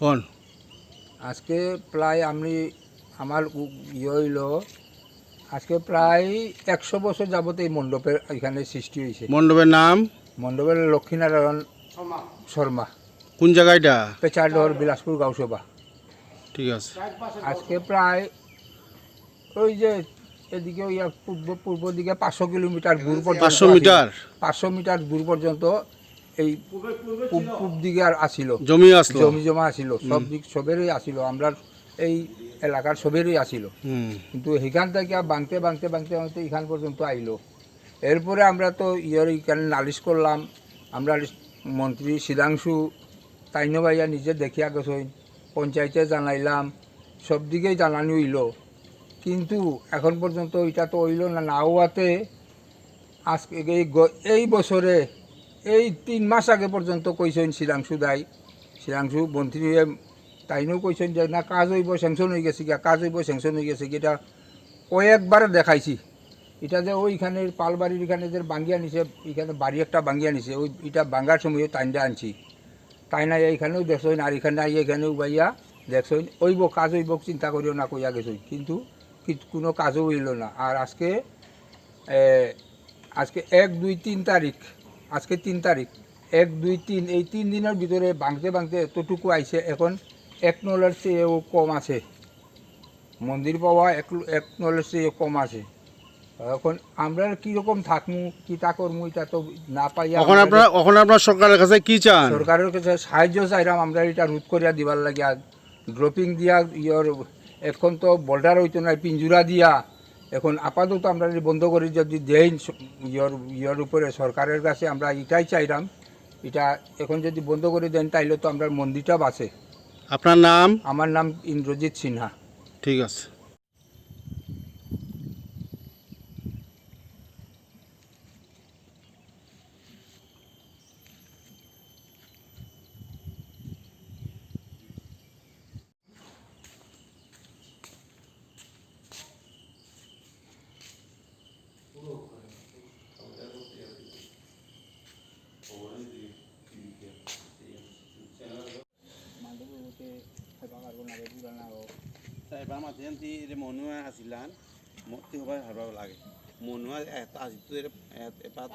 কোন? আজকে প্রায় আমি আমার ইয়ে হইল আজকে প্রায় একশো বছর যাবত এই মণ্ডপের এখানে সৃষ্টি হয়েছে মণ্ডপের নাম? মণ্ডপের লক্ষ্মীনারায়ণ শর্মা। কোন জায়গাটা পেচারডহর বিলাসপুর গাঁওসভা। ঠিক আছে। আজকে প্রায় ওই যে এদিকে ওই পূর্ব পূর্ব দিকে পাঁচশো কিলোমিটার দূর পর্যন্ত পাঁচশো। মিটার? পাঁচশো মিটার দূর পর্যন্ত এই পূব পূব দিকে আর আসিল। জমি আসলো। জমি জমা আসিল। সব দিক সবেরই আসিল। আমরা এই এলাকার সবেরই আসিল। কিন্তু সেখান থেকে বাংতে বাংতে বাংতে বাংতে এখান পর্যন্ত আইলো। এরপরে আমরা তো ইয়ের এখানে নালিশ করলাম। আমরা মন্ত্রী সিদাংশু তাইনো ভাইয়া নিজে দেখিয়া গেছেন পঞ্চায়েতে জানাইলাম। সব দিকেই জানানি হইল। কিন্তু এখন পর্যন্ত এটা তো হইল না। না হওয়াতে আজকে এই বছরে এই তিন মাস আগে পর্যন্ত কইছেন শিলাংশু দাই। শিলাংশু মন্ত্রী তাইনও কইছেন যে, না, কাজ হইব স্যাংশন হয়ে গেছে গিয়া, কাজ হইব স্যাংশন হয়ে গেছে এটা কয়েকবার দেখাইছি। এটা যে ওইখানে পালবাড়ির এখানে যে বাঙ্গিয়া নিছে, এখানে বাড়ি একটা বাঙ্গিয়া নিছে, ওই এটা বাঙ্গার সময় টাইনটা আনছি। তাই না এইখানেও দেখছইন আর এখানে আই, এখানেও বাইয়া দেখছইন ওইব কাজ হইব, চিন্তা করিও না, কইয়া গেছইন কিন্তু কোনো কাজও হইল না। আর আজকে আজকে এক, দুই, তিন তারিখ আজকে তিন তারিখ। এক দুই তিন এই তিন দিনের ভিতরে ভাঙতে ভাঙতে এতটুকু আইছে এখন এক নলের চেয়েও কম আছে। মন্দির পাওয়া এক এক নলের চেয়ে কম আছে। এখন আমরা কীরকম থাকমু কী তা করমু এটা তো না পাইয়া এখন আপনার এখন আপনার সরকারের কাছে কি চান? সরকারের কাছে সাহায্য চাইলাম আমরা এটা রোধ করিয়া দিবার লাগে। ড্রপিং দিয়া ইয়র এখন তো বর্ডার হইতো না পিঞ্জুরা দিয়া। এখন আপাতত আমরা যদি বন্ধ করি যদি দেন ইয়র ইয়র উপরে সরকারের কাছে আমরা এটাই চাইলাম এটা এখন যদি বন্ধ করে দেন তাইলে তো আমরা মন্দিরটা বাঁচে আপনার নাম? আমার নাম ইন্দ্রজিৎ সিনহা। ঠিক আছে। এবাৰ মাতি আনতি মনুৱা আছিলান মতি সবাই হাৰবাব লাগে। মনুৱা এটা আজিতো এপাত